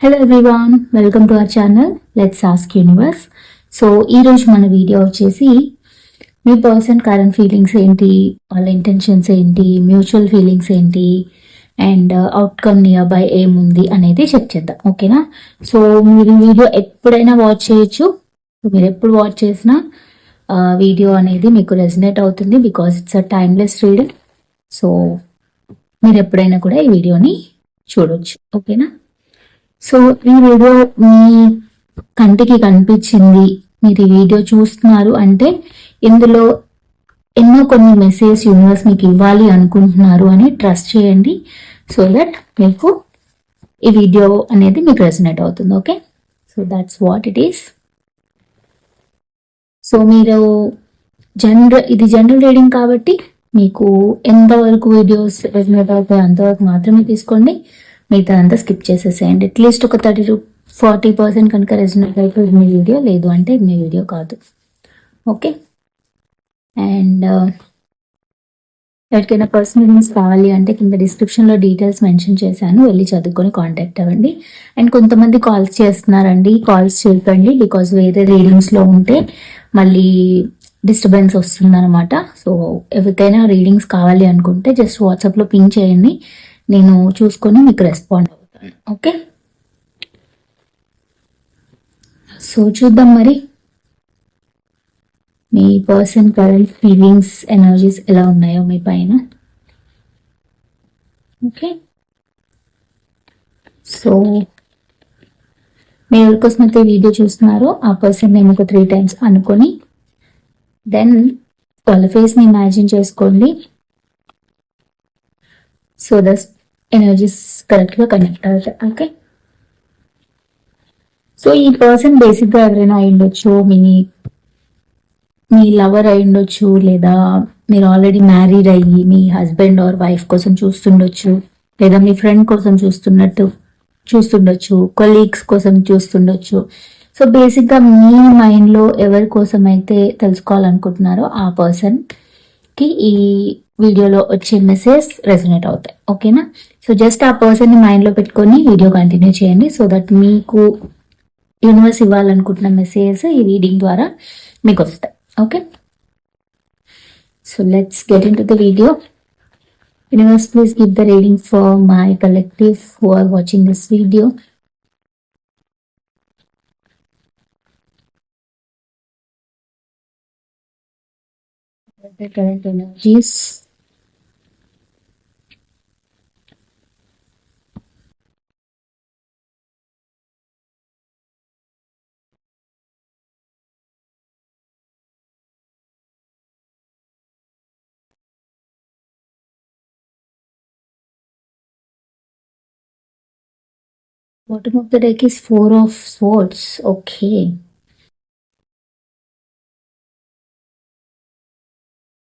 Hello everyone welcome to our channel let's ask universe so ఈరోజు మన video వచ్చేసి మీ పర్సన్ కరెంట్ ఫీలింగ్స్ ఏంటి వాళ్ళ ఇంటెన్షన్స్ ఏంటి మ్యూచువల్ ఫీలింగ్స్ ఏంటి అండ్ అవుట్కమ్ నియర్ బై ఏముంది అనేది చెక్ చేద్దాం ఓకేనా సో మీరు వీడియో ఎప్పుడైనా వాచ్ చేయొచ్చు. మీరు ఎప్పుడు వాచ్ చేసినా వీడియో అనేది మీకు రెసినేట్ అవుతుంది because it's a timeless reading so మీరు ఎప్పుడైనా కూడా ఈ వీడియోని చూడొచ్చు ఓకేనా సో ఈ వీడియో మీ కంటికి కనిపించింది మీరు ఈ వీడియో చూస్తున్నారు అంటే ఇందులో ఎన్నో కొన్ని మెసేజ్ యూనివర్స్ మీకు ఇవ్వాలి అనుకుంటున్నారు అని ట్రస్ట్ చేయండి సో దట్ మీకు ఈ వీడియో అనేది మీకు రెసినేట్ అవుతుంది okay so that's what it is so మీరు జనరల్ ఇది జనరల్ రీడింగ్ కాబట్టి మీకు ఎంతవరకు వీడియోస్ రెసినేట్ అవుతాయి అంతవరకు మాత్రమే తీసుకోండి. మిగతా అంతా స్కిప్ చేసేసేయండి. అట్లీస్ట్ ఒక థర్టీ టు ఫార్టీ పర్సెంట్ కనుక రెసినేట్ అయితే మీ వీడియో లేదు అంటే మీ వీడియో కాదు. ఓకే అండ్ uh, ఎవరికైనా పర్సనల్ లింక్స్ కావాలి అంటే కింద డిస్క్రిప్షన్లో డీటెయిల్స్ మెన్షన్ చేశాను. వెళ్ళి చదువుకొని కాంటాక్ట్ అవ్వండి. అండ్ కొంతమంది కాల్స్ చేస్తున్నారండి. కాల్స్ చేయకండి బికాస్ వేరే రీడింగ్స్లో ఉంటే మళ్ళీ డిస్టర్బెన్స్ వస్తుందన్నమాట. సో ఎవరికైనా రీడింగ్స్ కావాలి అనుకుంటే జస్ట్ వాట్సాప్లో పింక్ చేయండి. నేను చూసుకొని మీకు రెస్పాండ్ అవుతాను. ఓకే సో చూద్దాం మరి. మీ పర్సన్ కరెంట్ ఫీలింగ్స్ ఎనర్జీస్ ఎలా ఉన్నాయో మీ పైన. ఓకే సో మీరు ఎవరికోసం అయితే వీడియో చూస్తున్నారో ఆ పర్సన్ నేను ఒక త్రీ టైమ్స్ అనుకొని దెన్ వాళ్ళ ఫేస్ని ఇమాజిన్ చేసుకోండి. సో ద ఎనర్జీస్ కరెక్ట్గా కనెక్ట్ అవుతాయి ఓకే సో ఈ పర్సన్ బేసిక్గా ఎవరైనా అయి మీ మీ లవర్ అయ్యుండొచ్చు లేదా మీరు ఆల్రెడీ మ్యారీడ్ అయ్యి మీ హస్బెండ్ ఆర్ వైఫ్ కోసం చూస్తుండొచ్చు లేదా మీ ఫ్రెండ్ కోసం చూస్తున్నట్టు చూస్తుండొచ్చు కొలీగ్స్ కోసం చూస్తుండొచ్చు. సో బేసిక్గా మీ మైండ్లో ఎవరి కోసం అయితే తెలుసుకోవాలనుకుంటున్నారో ఆ పర్సన్కి ఈ వీడియోలో వచ్చే మెసేజ్ రెజనేట్ అవుతాయి ఓకేనా సో జస్ట్ ఆ పర్సన్ని మైండ్లో పెట్టుకొని వీడియో కంటిన్యూ చేయండి. సో దట్ మీకు యూనివర్స్ ఇవ్వాలనుకుంటున్న మెసేజెస్ ఈ రీడింగ్ ద్వారా మీకు వస్తాయి. Okay so let's get into the video universe please give the reading for my collective who are watching this video the current energies. Bottom of the deck is Four of Swords. Okay.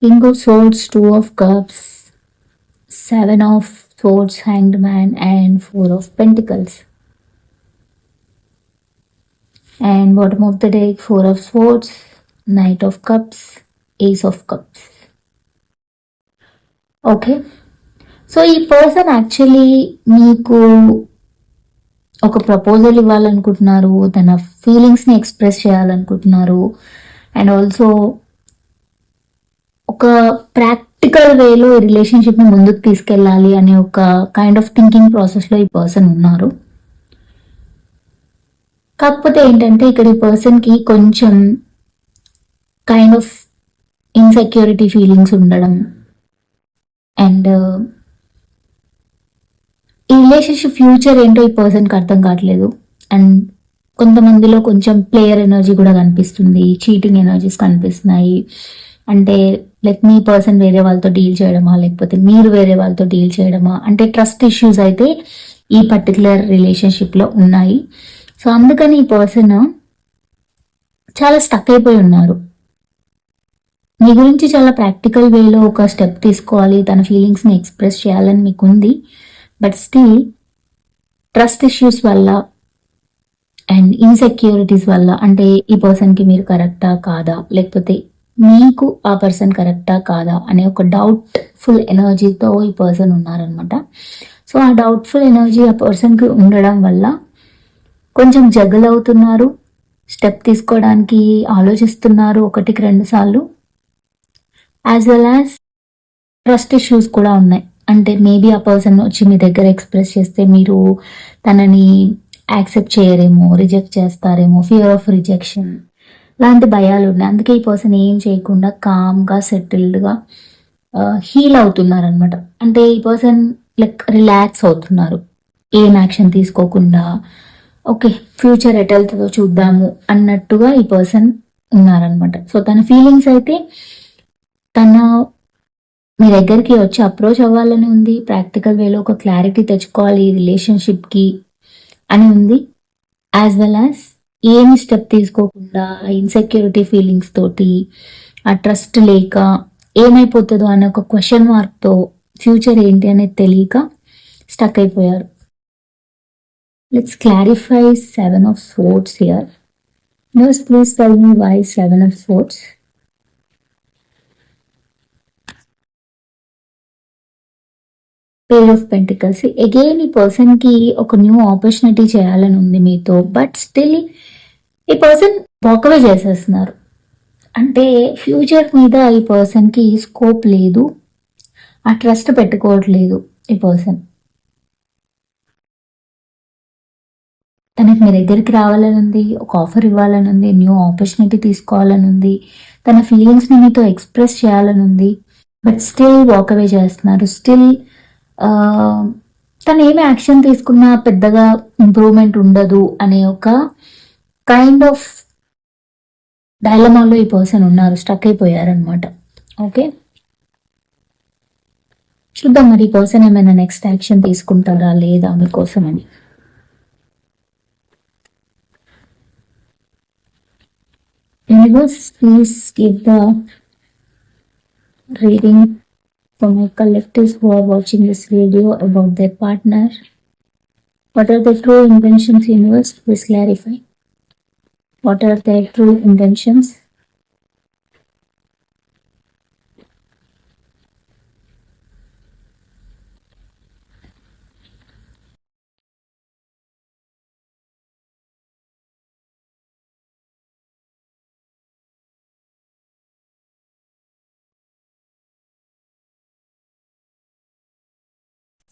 King of Swords, Two of Cups, Seven of Swords, Hanged Man, and Four of Pentacles. And bottom of the deck, Four of Swords, Knight of Cups, Ace of Cups. Okay so ఈ person actually మీకు ఒక proposal ఇవ్వాలనుకుంటున్నారు తన ఫీలింగ్స్ని express చేయాలనుకుంటున్నారు and also ఒక practical వేలో ఈ రిలేషన్షిప్ని ముందుకు తీసుకెళ్ళాలి అనే ఒక కైండ్ ఆఫ్ థింకింగ్ ప్రాసెస్లో ఈ పర్సన్ ఉన్నారు. కాకపోతే ఏంటంటే ఇక్కడ ఈ పర్సన్కి కొంచెం కైండ్ ఆఫ్ ఇన్సెక్యూరిటీ ఫీలింగ్స్ ఉండడం అండ్ ఈ రిలేషన్షిప్ ఫ్యూచర్ ఏంటో ఈ పర్సన్కి అర్థం కావట్లేదు. అండ్ కొంతమందిలో కొంచెం ప్లేయర్ ఎనర్జీ కూడా కనిపిస్తుంది. చీటింగ్ ఎనర్జీస్ కనిపిస్తున్నాయి. అంటే లైక్ మీ పర్సన్ వేరే వాళ్ళతో డీల్ చేయడమా? లేకపోతే మీరు వేరే వాళ్ళతో డీల్ చేయడమా? అంటే ట్రస్ట్ ఇష్యూస్ అయితే ఈ పర్టికులర్ రిలేషన్షిప్లో ఉన్నాయి. సో అందుకని ఈ పర్సన్ చాలా స్టక్ అయిపోయి ఉన్నారు. మీ గురించి చాలా ప్రాక్టికల్ వేలో ఒక స్టెప్ తీసుకోవాలి. తన ఫీలింగ్స్ని ఎక్స్ప్రెస్ చేయాలని మీకు ఉంది బట్ స్టిల్ ట్రస్ట్ ఇష్యూస్ వల్ల అండ్ ఇన్సెక్యూరిటీస్ వల్ల అంటే ఈ పర్సన్కి మీరు కరెక్టా కాదా? లేకపోతే మీకు ఆ పర్సన్ కరెక్టా కాదా? అనే ఒక డౌట్ఫుల్ ఎనర్జీతో ఈ పర్సన్ ఉన్నారనమాట సో ఆ డౌట్ఫుల్ ఎనర్జీ ఆ పర్సన్కి ఉండడం వల్ల కొంచెం జగల్ అవుతున్నారు స్టెప్ తీసుకోవడానికి ఆలోచిస్తున్నారు ఒకటికి రెండు సార్లు. As well as trust issues కూడా ఉన్నాయి. అంటే మేబీ ఆ పర్సన్ వచ్చి మీ దగ్గర ఎక్స్ప్రెస్ చేస్తే మీరు తనని యాక్సెప్ట్ చేయరేమో రిజెక్ట్ చేస్తారేమో ఫియర్ ఆఫ్ రిజెక్షన్ లాంటి భయాలు ఉన్నాయి. అందుకే ఈ పర్సన్ ఏం చేయకుండా కామ్గా సెటిల్డ్గా హీల్ అవుతున్నారు అనమాట అంటే ఈ పర్సన్ లైక్ రిలాక్స్ అవుతున్నారు. ఏం యాక్షన్ తీసుకోకుండా ఓకే ఫ్యూచర్ ఎటెళ్తుందో వెళ్తుందో చూద్దాము అన్నట్టుగా ఈ పర్సన్ ఉన్నారనమాట సో తన ఫీలింగ్స్ అయితే తన మీ దగ్గరికి వచ్చి అప్రోచ్ అవ్వాలని ఉంది. ప్రాక్టికల్ వేలో ఒక క్లారిటీ తెచ్చుకోవాలి ఈ రిలేషన్షిప్కి అని ఉంది. యాజ్ వెల్ యాజ్ ఏమి స్టెప్ తీసుకోకుండా ఇన్సెక్యూరిటీ ఫీలింగ్స్ తోటి ఆ ట్రస్ట్ లేక ఏమైపోతుందో అనే ఒక క్వశ్చన్ మార్క్తో ఫ్యూచర్ ఏంటి అనేది తెలియక స్టక్ అయిపోయారు. Let's clarify seven of swords here knows please tell me why seven of swords page of pentacles again ఈ పర్సన్కి ఒక న్యూ ఆపర్చునిటీ చేయాలని ఉంది మీతో బట్ స్టిల్ ఈ పర్సన్ వాకవే చేసేస్తున్నారు. అంటే ఫ్యూచర్ మీద ఈ పర్సన్కి స్కోప్ లేదు. ఆ ట్రస్ట్ పెట్టుకోవట్లేదు ఈ పర్సన్ తనకి మీ దగ్గరికి రావాలని ఉంది ఒక ఆఫర్ ఇవ్వాలని ఉంది న్యూ ఆపర్చునిటీ తీసుకోవాలని ఉంది. తన ఫీలింగ్స్ని మీతో ఎక్స్ప్రెస్ చేయాలని ఉంది బట్ స్టిల్ వాకవే చేస్తున్నారు. స్టిల్ తను ఏమి యాక్షన్ తీసుకున్నా పెద్దగా ఇంప్రూవ్మెంట్ ఉండదు అనే ఒక కైండ్ ఆఫ్ డైలమాలో ఈ పర్సన్ ఉన్నారు స్టక్ అయిపోయారనమాట ఓకే? చూద్దాం మరి ఈ పర్సన్ ఏమైనా నెక్స్ట్ యాక్షన్ తీసుకుంటారా లేదా మీకోసం అని universe please give the reading for my collectives who are watching this video about their partner. What are the true intentions, universe? Please clarify. What are their true intentions?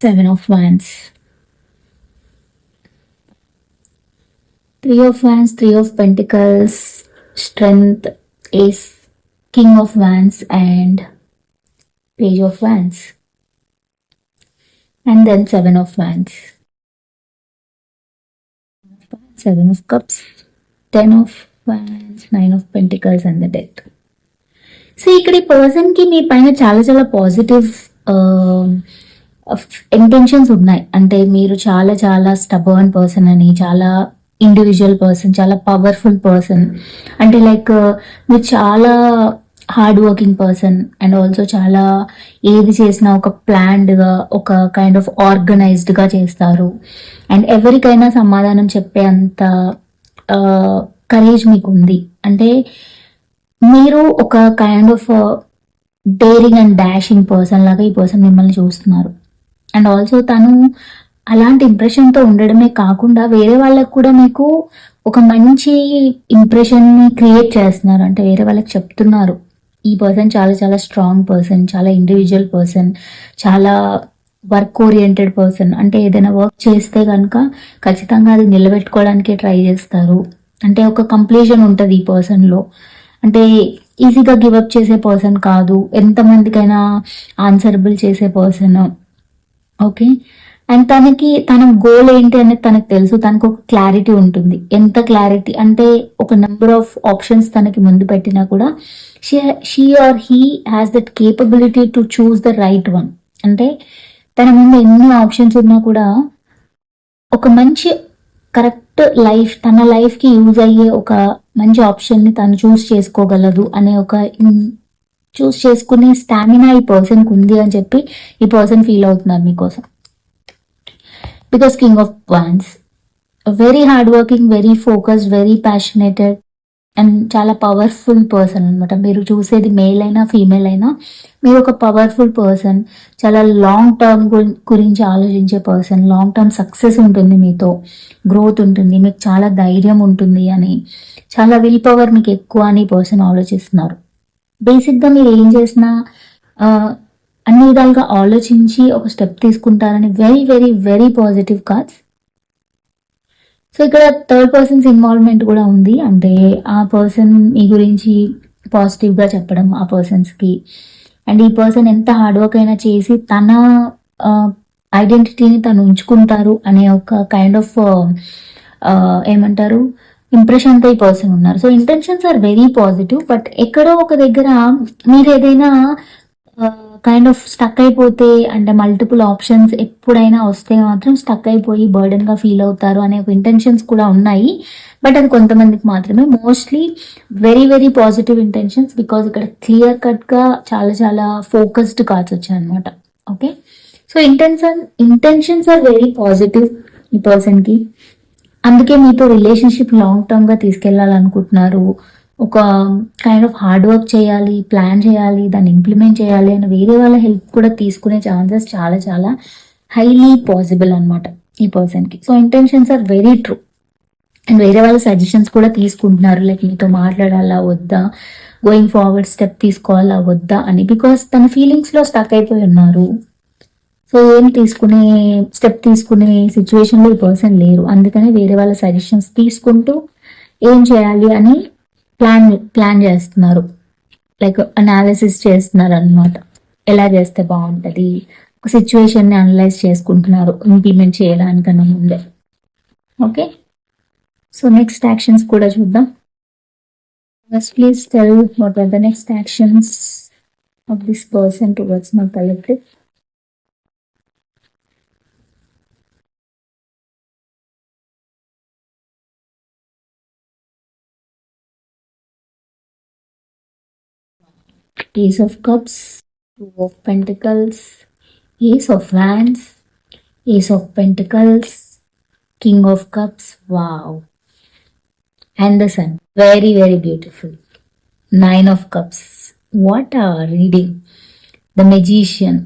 Seven of Wands. Three of Wands, Three of Pentacles, Strength, Ace, King of Wands, and Page of Wands. And then Seven of Wands. Seven of Cups, Ten of Wands, Nine of Pentacles, and the Death. So ఇక్కడ ఈ పర్సన్కి మీ పైన చాలా చాలా positive intentions ఉన్నాయి. అంటే మీరు చాలా చాలా స్టబర్న్ పర్సన్ అని చాలా ఇండివిజువల్ పర్సన్ చాలా పవర్ఫుల్ పర్సన్ అంటే లైక్ మీరు చాలా hard working person and also చాలా ఏది చేసినా ఒక ప్లాన్డ్గా ఒక కైండ్ ఆఫ్ ఆర్గనైజ్డ్గా చేస్తారు. అండ్ ఎవరికైనా సమాధానం చెప్పే అంత కరేజ్ మీకు ఉంది. అంటే మీరు ఒక kind of daring and dashing person లాగా ఈ పర్సన్ మిమ్మల్ని చూస్తున్నారు. అండ్ ఆల్సో తను అలాంటి ఇంప్రెషన్తో ఉండడమే కాకుండా వేరే వాళ్ళకు కూడా మీకు ఒక మంచి ఇంప్రెషన్ని క్రియేట్ చేస్తున్నారు. అంటే వేరే వాళ్ళకి చెప్తున్నారు. ఈ పర్సన్ చాలా చాలా స్ట్రాంగ్ పర్సన్ చాలా ఇండివిజువల్ పర్సన్ చాలా వర్క్ ఓరియంటెడ్ పర్సన్ అంటే ఏదైనా వర్క్ చేస్తే కనుక ఖచ్చితంగా అది నిలబెట్టుకోవడానికి ట్రై చేస్తారు. అంటే ఒక కంప్లీషన్ ఉంటుంది ఈ పర్సన్లో అంటే ఈజీగా గివప్ చేసే పర్సన్ కాదు. ఎంతమందికైనా ఆన్సరబుల్ చేసే పర్సన్ ఓకే. అండ్ తనకి తన గోల్ ఏంటి అనేది తనకు తెలుసు. తనకు ఒక క్లారిటీ ఉంటుంది. ఎంత క్లారిటీ అంటే ఒక నెంబర్ ఆఫ్ ఆప్షన్స్ తనకి ముందు పెట్టినా కూడా she or he has that capability to choose the right one అంటే తన ముందు ఎన్ని ఆప్షన్స్ ఉన్నా కూడా ఒక మంచి కరెక్ట్ లైఫ్ తన లైఫ్కి యూజ్ అయ్యే ఒక మంచి ఆప్షన్ని తను చూస్ చేసుకోగలదు అనే ఒక చూస్ చేసుకునే స్టామినా ఈ పర్సన్కి ఉంది అని చెప్పి ఈ పర్సన్ ఫీల్ అవుతున్నారు మీకోసం. Because king of wands very hard working very focused very passionated and చాలా పవర్ఫుల్ పర్సన్ అనమాట మీరు చూసేది మేల్ అయినా ఫీమేల్ అయినా మీరు ఒక పవర్ఫుల్ పర్సన్ చాలా లాంగ్ టర్మ్ గురించి ఆలోచించే పర్సన్ లాంగ్ టర్మ్ సక్సెస్ ఉంటుంది మీతో గ్రోత్ ఉంటుంది మీకు చాలా ధైర్యం ఉంటుంది అని చాలా విల్ పవర్ మీకు ఎక్కువ అని పర్సన్ ఆలోచిస్తున్నారు. బేసిక్గా మీరు ఏం చేసినా అన్ని విధాలుగా ఆలోచించి ఒక స్టెప్ తీసుకుంటారని very very very positive cards so ఇక్కడ థర్డ్ పర్సన్స్ ఇన్వాల్వ్మెంట్ కూడా ఉంది. అంటే ఆ పర్సన్ మీ గురించి పాజిటివ్గా చెప్పడం ఆ పర్సన్స్కి అండ్ ఈ పర్సన్ ఎంత హార్డ్ వర్క్ అయినా చేసి తన ఐడెంటిటీని తను ఉంచుకుంటారు అనే ఒక కైండ్ ఆఫ్ ఏమంటారు ఇంప్రెషన్తో ఈ పర్సన్ ఉన్నారు. So intentions are very positive but ఎక్కడో ఒక దగ్గర మీరు ఏదైనా కైండ్ ఆఫ్ స్టక్ అయిపోతే అంటే మల్టిపుల్ ఆప్షన్స్ ఎప్పుడైనా వస్తే మాత్రం స్టక్ అయిపోయి బర్డెన్గా ఫీల్ అవుతారు అనే ఒక ఇంటెన్షన్స్ కూడా ఉన్నాయి. బట్ అది కొంతమందికి మాత్రమే. Mostly very very positive intentions because ఇక్కడ క్లియర్ కట్గా చాలా చాలా ఫోకస్డ్ కార్డ్స్ వచ్చాయి అనమాట okay so intention intentions are very positive ఈ పర్సన్కి అందుకే మీతో రిలేషన్షిప్ లాంగ్ టర్మ్గా తీసుకెళ్ళాలనుకుంటున్నారు. ఒక కైండ్ ఆఫ్ హార్డ్ వర్క్ చేయాలి ప్లాన్ చేయాలి దాన్ని ఇంప్లిమెంట్ చేయాలి అని వేరే వాళ్ళ హెల్ప్ కూడా తీసుకునే ఛాన్సెస్ చాలా చాలా హైలీ పాసిబుల్ అన్నమాట ఈ పర్సన్కి. So intentions are very true and వేరే వాళ్ళ సజెషన్స్ కూడా తీసుకుంటున్నారు. లైక్ మీతో మాట్లాడాలా వద్దా? గోయింగ్ ఫార్వర్డ్ స్టెప్ తీసుకోవాలా వద్దా? అని బికాస్ తన ఫీలింగ్స్లో స్టక్ అయిపోయి ఉన్నారు. సో ఏం తీసుకునే స్టెప్ తీసుకునే సిచ్యువేషన్లో ఈ పర్సన్ లేరు. అందుకని వేరే వాళ్ళ సజెషన్స్ తీసుకుంటూ ఏం చేయాలి అని ప్లాన్ ప్లాన్ చేస్తున్నారు. లైక్ అనాలిసిస్ చేస్తున్నారు అనమాట ఎలా చేస్తే బాగుంటుంది? ఒక సిచ్యువేషన్ని అనలైజ్ చేసుకుంటున్నారు. ఇంప్లిమెంట్ చేయడానికన్నా ముందే. ఓకే సో నెక్స్ట్ యాక్షన్స్ కూడా చూద్దాం. First please tell what are the next actions of this person towards my collective ace of cups two of pentacles ace of wands ace of pentacles king of cups wow and the sun very very beautiful nine of cups what are reading the magician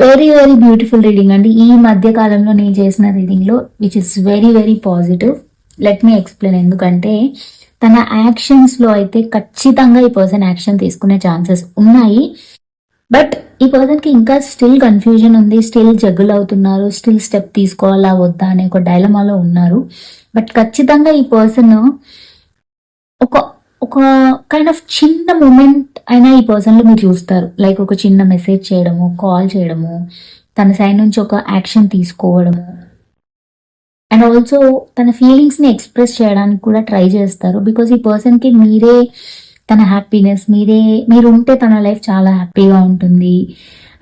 very very beautiful reading అండి ఈ మధ్య కాలంలో నేను చేసిన రీడింగ్లో which is very very positive let me explain ఎందుకంటే తన యాక్షన్స్లో అయితే ఖచ్చితంగా ఈ పర్సన్ యాక్షన్ తీసుకునే ఛాన్సెస్ ఉన్నాయి. బట్ ఈ పర్సన్కి ఇంకా స్టిల్ కన్ఫ్యూజన్ ఉంది స్టిల్ జగ్గులు అవుతున్నారు స్టిల్ స్టెప్ తీసుకోవాలా వద్దా అనే ఒక డైలమాలో ఉన్నారు. బట్ ఖచ్చితంగా ఈ పర్సన్ ఒక ఒక కైండ్ ఆఫ్ చిన్న మూమెంట్ అయినా ఈ పర్సన్లో మీరు చూస్తారు. లైక్ ఒక చిన్న మెసేజ్ చేయడము కాల్ చేయడము తన సైడ్ నుంచి ఒక యాక్షన్ తీసుకోవడము. అండ్ ఆల్సో తన ఫీలింగ్స్ని ఎక్స్ప్రెస్ చేయడానికి కూడా ట్రై చేస్తారు. బికాస్ ఈ పర్సన్కి మీరే తన హ్యాపీనెస్ మీరే మీరు ఉంటే తన లైఫ్ చాలా హ్యాపీగా ఉంటుంది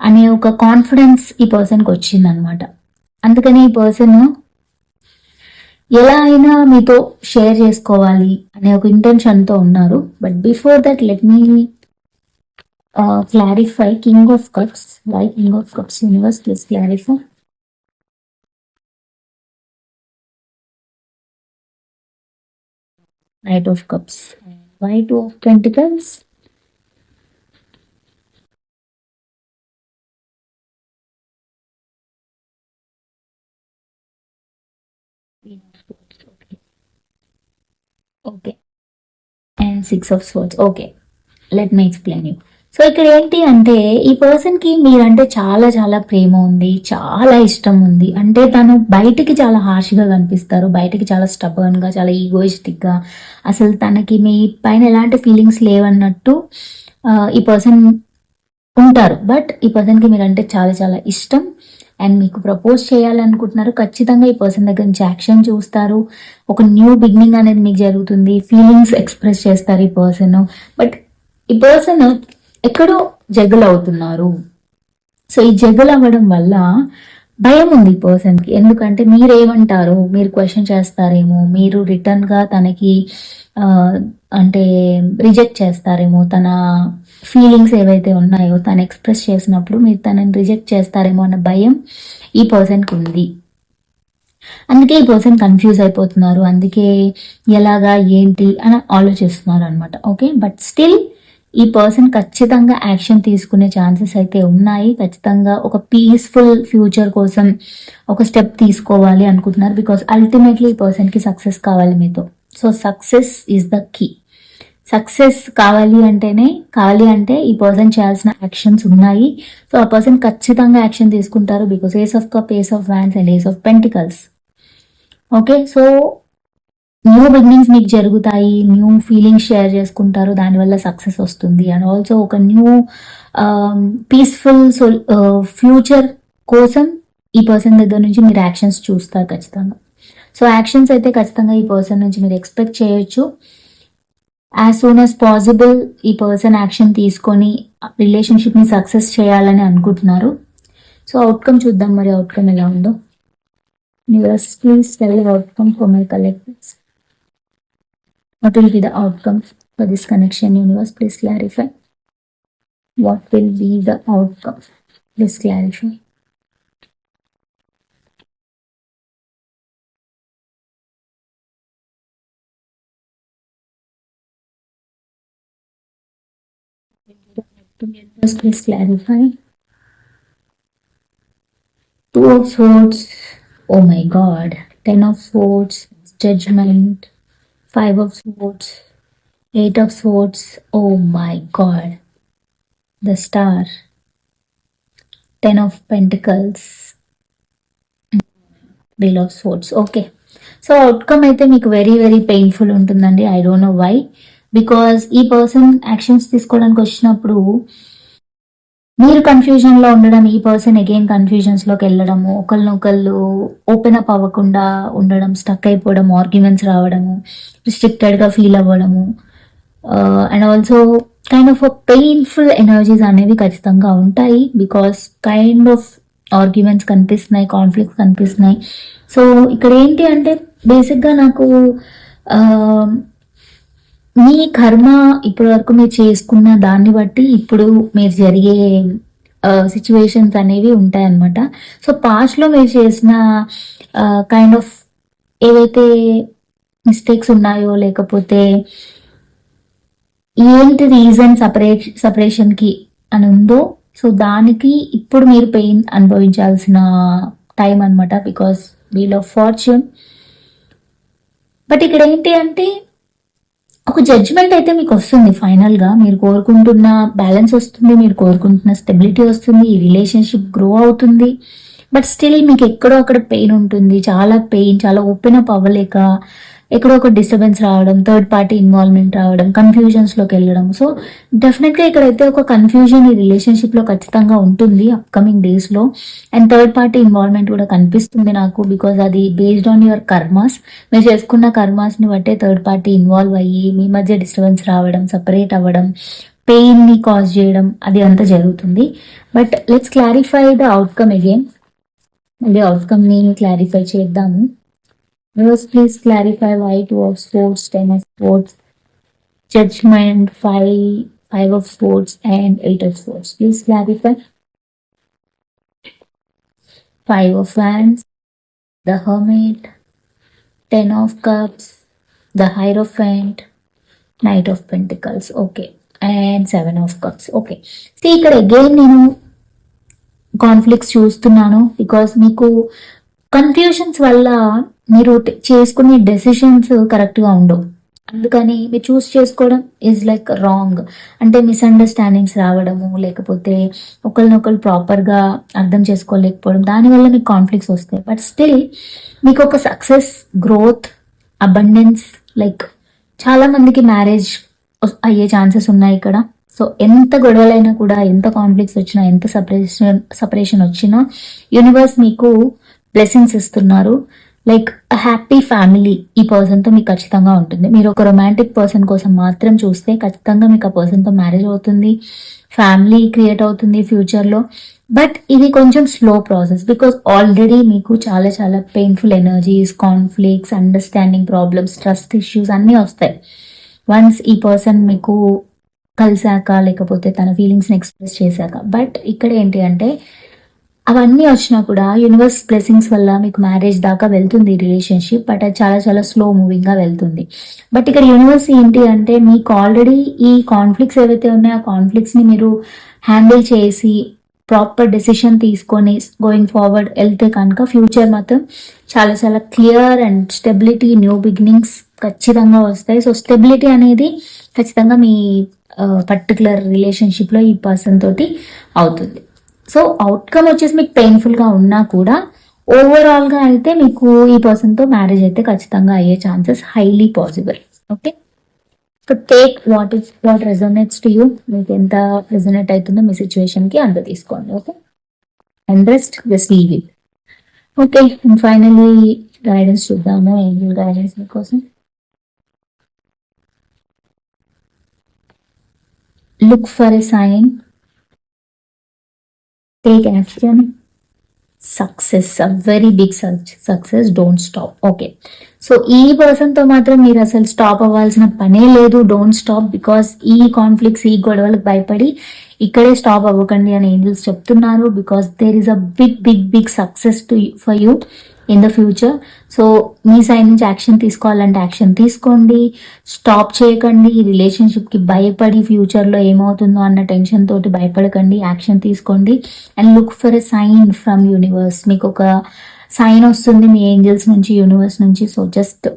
అనే ఒక కాన్ఫిడెన్స్ ఈ పర్సన్కి వచ్చింది అనమాట అందుకని ఈ పర్సన్ ఎలా అయినా మీతో షేర్ చేసుకోవాలి అనే ఒక ఇంటెన్షన్తో ఉన్నారు. But before that let me clarify king of cups why king of cups universe plus clarify Knight of Cups. Why two of Pentacles? Okay. And Six of Swords. Okay. Let me explain you. So ఇక్కడ ఏంటి అంటే ఈ పర్సన్కి మీరంటే చాలా చాలా ప్రేమ ఉంది చాలా ఇష్టం ఉంది. అంటే తను బయటికి చాలా హార్ష్గా కనిపిస్తారు బయటికి చాలా స్టబర్న్గా చాలా ఈగోయిస్టిక్గా అసలు తనకి మీ పైన ఎలాంటి ఫీలింగ్స్ లేవన్నట్టు ఈ పర్సన్ ఉంటారు. బట్ ఈ పర్సన్కి మీరంటే చాలా చాలా ఇష్టం. అండ్ మీకు ప్రపోజ్ చేయాలనుకుంటున్నారు. ఖచ్చితంగా ఈ పర్సన్ దగ్గర నుంచి యాక్షన్ చూస్తారు. ఒక న్యూ బిగినింగ్ అనేది మీకు జరుగుతుంది. ఫీలింగ్స్ ఎక్స్ప్రెస్ చేస్తారు ఈ పర్సన్ బట్ ఈ పర్సన్ ఎక్కడో జగల్ అవుతున్నారు సో ఈ జగల్ అవ్వడం వల్ల భయం ఉంది ఈ పర్సన్కి ఎందుకంటే మీరేమంటారు? మీరు క్వశ్చన్ చేస్తారేమో మీరు రిటర్న్గా తనకి అంటే రిజెక్ట్ చేస్తారేమో తన ఫీలింగ్స్ ఏవైతే ఉన్నాయో తను ఎక్స్ప్రెస్ చేసినప్పుడు మీరు తనని రిజెక్ట్ చేస్తారేమో అన్న భయం ఈ పర్సన్కి ఉంది. అందుకే ఈ పర్సన్ కన్ఫ్యూజ్ అయిపోతున్నారు. అందుకే ఎలాగా ఏంటి అని ఆలోచిస్తున్నారు అనమాట ఓకే? బట్ స్టిల్ ఈ పర్సన్ ఖచ్చితంగా యాక్షన్ తీసుకునే ఛాన్సెస్ అయితే ఉన్నాయి. ఖచ్చితంగా ఒక పీస్ఫుల్ ఫ్యూచర్ కోసం ఒక స్టెప్ తీసుకోవాలి అనుకుంటున్నారు. బికాస్ అల్టిమేట్లీ ఈ పర్సన్కి సక్సెస్ కావాలి మీతో. So success is the key success కావాలి అంటేనే కావాలి అంటే ఈ పర్సన్ చేయాల్సిన యాక్షన్స్ ఉన్నాయి. సో ఆ పర్సన్ ఖచ్చితంగా యాక్షన్ తీసుకుంటారు. Because ace of cup ace of wands and ace of pentacles okay so new beginnings మీకు జరుగుతాయి న్యూ ఫీలింగ్స్ షేర్ చేసుకుంటారు దానివల్ల సక్సెస్ వస్తుంది. అండ్ ఆల్సో ఒక న్యూ పీస్ఫుల్ ఫ్యూచర్ కోసం ఈ పర్సన్ దగ్గర నుంచి మీరు యాక్షన్స్ చూస్తారు ఖచ్చితంగా. సో యాక్షన్స్ అయితే ఖచ్చితంగా ఈ పర్సన్ నుంచి మీరు ఎక్స్పెక్ట్ చేయొచ్చు. యాజ్ సూన్ యాజ్ పాసిబుల్ ఈ పర్సన్ యాక్షన్ తీసుకొని రిలేషన్షిప్ని సక్సెస్ చేయాలని అనుకుంటున్నారు. సో అవుట్కమ్ చూద్దాం మరి అవుట్కమ్ ఎలా ఉందో. Universe, please tell outcome for my collectors. What will be the outcome for this connection, universe? Please clarify. What will be the outcome? Please clarify. Universe, please clarify. Two of Swords. Oh my God. Ten of Swords. Judgment. Five of swords eight of swords oh my god the star ten of pentacles bill of swords okay so outcome అయితే మీకు very very painful ఉంటుందండి. I don't know why because ఈ person actions తీసుకోవడానికి వచ్చినప్పుడు మీరు కన్ఫ్యూజన్లో ఉండడం ఈ పర్సన్ అగైన్ కన్ఫ్యూజన్స్లోకి వెళ్ళడము ఒకళ్ళనొకళ్ళు ఓపెన్ అప్ అవ్వకుండా ఉండడం స్టక్ అయిపోవడం ఆర్గ్యుమెంట్స్ రావడము రిస్ట్రిక్టెడ్గా ఫీల్ అవ్వడము and also kind of painful energies అనేవి ఖచ్చితంగా ఉంటాయి బికాస్ కైండ్ ఆఫ్ ఆర్గ్యుమెంట్స్ కనిపిస్తున్నాయి కాన్ఫ్లిక్ట్స్ కనిపిస్తున్నాయి. సో ఇక్కడ ఏంటి అంటే బేసిక్గా నాకు uh, మీ కర్మ ఇప్పటి వరకు మీరు చేసుకున్న దాన్ని బట్టి ఇప్పుడు మీరు జరిగే సిచ్యువేషన్స్ అనేవి ఉంటాయన్నమాట. సో పాస్ట్లో మీరు చేసిన కైండ్ ఆఫ్ ఏవైతే మిస్టేక్స్ ఉన్నాయో లేకపోతే ఏంటి రీజన్ సపరేట్ సపరేషన్కి అని ఉందో సో దానికి ఇప్పుడు మీరు పెయిన్ అనుభవించాల్సిన టైం అనమాట because wheel of fortune but ఇక్కడ ఏంటి అంటే ఒక జడ్జ్మెంట్ అయితే మీకు వస్తుంది ఫైనల్గా మీరు కోరుకుంటున్న బ్యాలెన్స్ వస్తుంది మీరు కోరుకుంటున్న స్టెబిలిటీ వస్తుంది ఈ రిలేషన్షిప్ గ్రో అవుతుంది. బట్ స్టిల్ మీకు ఎక్కడో అక్కడ పెయిన్ ఉంటుంది. చాలా పెయిన్ చాలా ఓపెన్ అప్ అవ్వలేక ఎక్కడో ఒక డిస్టర్బెన్స్ రావడం థర్డ్ పార్టీ ఇన్వాల్వ్మెంట్ రావడం కన్ఫ్యూజన్స్లోకి వెళ్ళడం. సో డెఫినెట్గా ఇక్కడైతే ఒక కన్ఫ్యూజన్ ఈ రిలేషన్షిప్లో ఖచ్చితంగా ఉంటుంది అప్కమింగ్ డేస్లో అండ్ థర్డ్ పార్టీ ఇన్వాల్వ్మెంట్ కూడా కనిపిస్తుంది నాకు బికాజ్ అది బేస్డ్ ఆన్ యువర్ కర్మాస్ మీరు చేసుకున్న కర్మాస్ని బట్టే థర్డ్ పార్టీ ఇన్వాల్వ్ అయ్యి మీ మధ్య డిస్టర్బెన్స్ రావడం సపరేట్ అవ్వడం పెయిన్ని కాజ్ చేయడం అది అంతా జరుగుతుంది. But let's clarify the outcome again మళ్ళీ అవుట్కమ్ని క్లారిఫై చేద్దాము. Rose, please clarify why two of swords, ten of swords, judgment, five, five of swords, and eight of swords. Please clarify. Five of wands, the hermit, ten of cups, the hierophant, knight of pentacles. Okay. And seven of cups okay so ఇక్కడ again నేను conflicts చూస్తున్నాను because మీకు confusions వల్ల మీరు చేసుకునే decisions కరెక్ట్గా ఉండవు. అందుకని మీరు చూస్ చేసుకోవడం ఈజ్ లైక్ రాంగ్ అంటే మిస్అండర్స్టాండింగ్స్ రావడము లేకపోతే ఒకరినొకరు ప్రాపర్గా అర్థం చేసుకోలేకపోవడం దానివల్ల మీకు కాన్ఫ్లిక్ట్స్ వస్తాయి. బట్ స్టిల్ మీకు ఒక సక్సెస్ గ్రోత్ అబండెన్స్ లైక్ చాలామందికి మ్యారేజ్ అయ్యే ఛాన్సెస్ ఉన్నాయి ఇక్కడ. సో ఎంత గొడవలైనా కూడా ఎంత కాన్ఫ్లిక్ట్స్ వచ్చినా ఎంత సపరేషన్ సపరేషన్ వచ్చినా యూనివర్స్ మీకు బ్లెస్సింగ్స్ ఇస్తున్నారు. లైక్ హ్యాపీ ఫ్యామిలీ ఈ పర్సన్తో మీకు ఖచ్చితంగా ఉంటుంది. మీరు ఒక రొమాంటిక్ పర్సన్ కోసం మాత్రం చూస్తే ఖచ్చితంగా మీకు ఆ పర్సన్తో మ్యారేజ్ అవుతుంది. ఫ్యామిలీ క్రియేట్ అవుతుంది ఫ్యూచర్లో బట్ ఇది కొంచెం స్లో ప్రాసెస్ బికాస్ ఆల్రెడీ మీకు చాలా చాలా painful energies conflicts understanding problems trust issues అన్నీ వస్తాయి. వన్స్ ఈ పర్సన్ మీకు కలిసాక లేకపోతే తన ఫీలింగ్స్ని ఎక్స్ప్రెస్ చేశాక. బట్ ఇక్కడ ఏంటి అంటే అవన్నీ వచ్చినా కూడా యూనివర్స్ బ్లెస్సింగ్స్ వల్ల మీకు మ్యారేజ్ దాకా వెళ్తుంది రిలేషన్షిప్ బట్ అది చాలా చాలా స్లో మూవింగ్గా వెళ్తుంది. బట్ ఇక్కడ యూనివర్స్ ఏంటి అంటే మీకు ఆల్రెడీ ఈ కాన్ఫ్లిక్ట్స్ ఏవైతే ఉన్నాయో ఆ కాన్ఫ్లిక్ట్స్ని మీరు హ్యాండిల్ చేసి ప్రాపర్ డెసిషన్ తీసుకొని గోయింగ్ ఫార్వర్డ్ వెళ్తే కనుక ఫ్యూచర్ మాత్రం చాలా చాలా clear and stability new beginnings ఖచ్చితంగా వస్తాయి. సో స్టెబిలిటీ అనేది ఖచ్చితంగా మీ uh, పర్టికులర్ రిలేషన్షిప్లో ఈ పర్సన్ తోటి అవుతుంది. సో అవుట్కమ్ వచ్చేసి మీకు పెయిన్ఫుల్గా ఉన్నా కూడా ఓవరాల్గా అయితే మీకు ఈ పర్సన్తో మ్యారేజ్ అయితే ఖచ్చితంగా అయ్యే chances highly possible okay so take what is what resonates to you మీకు ఎంత రెజోనేట్ అవుతుందో మీ సిచ్యువేషన్కి అంత తీసుకోండి. Okay and rest just leave it okay and finally guidance చూద్దాము. ఏంజల్ గైడెన్స్ మీకోసం. Look for a sign take action success a very big success don't stop okay so ఈ పర్సన్తో మాత్రం మీరు అసలు స్టాప్ అవ్వాల్సిన పనే లేదు. డోంట్ స్టాప్ బికాస్ ఈ కాన్ఫ్లిక్ట్స్ ఈ గొడవలకు భయపడి ఇక్కడే స్టాప్ అవ్వకండి అని ఏంజల్స్ చెప్తున్నారు. Because there is a big big big success to for you in the future so me side నుంచి యాక్షన్ తీసుకోవాలంటే యాక్షన్ తీసుకోండి. స్టాప్ చేయకండి. ఈ రిలేషన్షిప్కి భయపడి ఫ్యూచర్లో ఏమవుతుందో అన్న టెన్షన్ తోటి భయపడకండి. యాక్షన్ తీసుకోండి. And look for a sign from universe మీకు ఒక సైన్ వస్తుంది మీ ఏంజల్స్ నుంచి యూనివర్స్ నుంచి. సో జస్ట్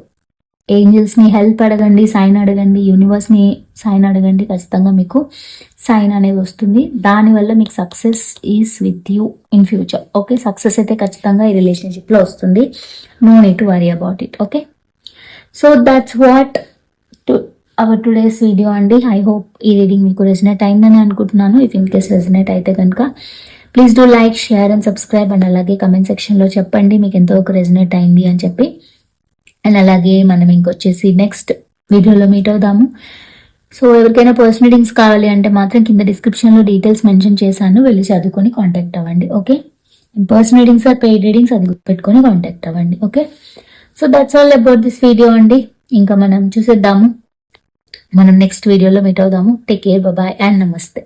ఏంజల్స్ని హెల్ప్ అడగండి సైన్ అడగండి. యూనివర్స్ని సైన్ అడగండి ఖచ్చితంగా మీకు. సైన్ అనేది వస్తుంది. దానివల్ల మీకు success is with you in future okay success అయితే ఖచ్చితంగా ఈ రిలేషన్షిప్లో వస్తుంది. No need to worry about it okay so that's what to our today's video అండి. ఐ హోప్ ఈ రీడింగ్ మీకు రెసినేట్ అయిందని అనుకుంటున్నాను. ఇఫ్ ఇన్ కేస్ రెసినేట్ అయితే కనుక please do like share and subscribe and అలాగే కమెంట్ సెక్షన్లో చెప్పండి. మీకు ఎంతో ఒక రెసినేట్ అయింది అని చెప్పి. అండ్ అలాగే మనం ఇంకొచ్చేసి నెక్స్ట్ వీడియోలో మీట్ అవుదాము. సో ఎవరికైనా పర్సనల్ రీడింగ్స్ కావాలి అంటే మాత్రం కింద డిస్క్రిప్షన్లో డీటెయిల్స్ మెన్షన్ చేశాను. వెళ్ళి చదువుకొని కాంటాక్ట్ అవ్వండి okay? Personal readings or paid readings అది గుర్తుపెట్టుకొని కాంటాక్ట్ అవ్వండి okay? So that's all about this video అండి. ఇంకా మనం చూసేద్దాము. మనం నెక్స్ట్ వీడియోలో మీట్ అవుదాము. టేక్ కేర్ బాయ్ అండ్ నమస్తే.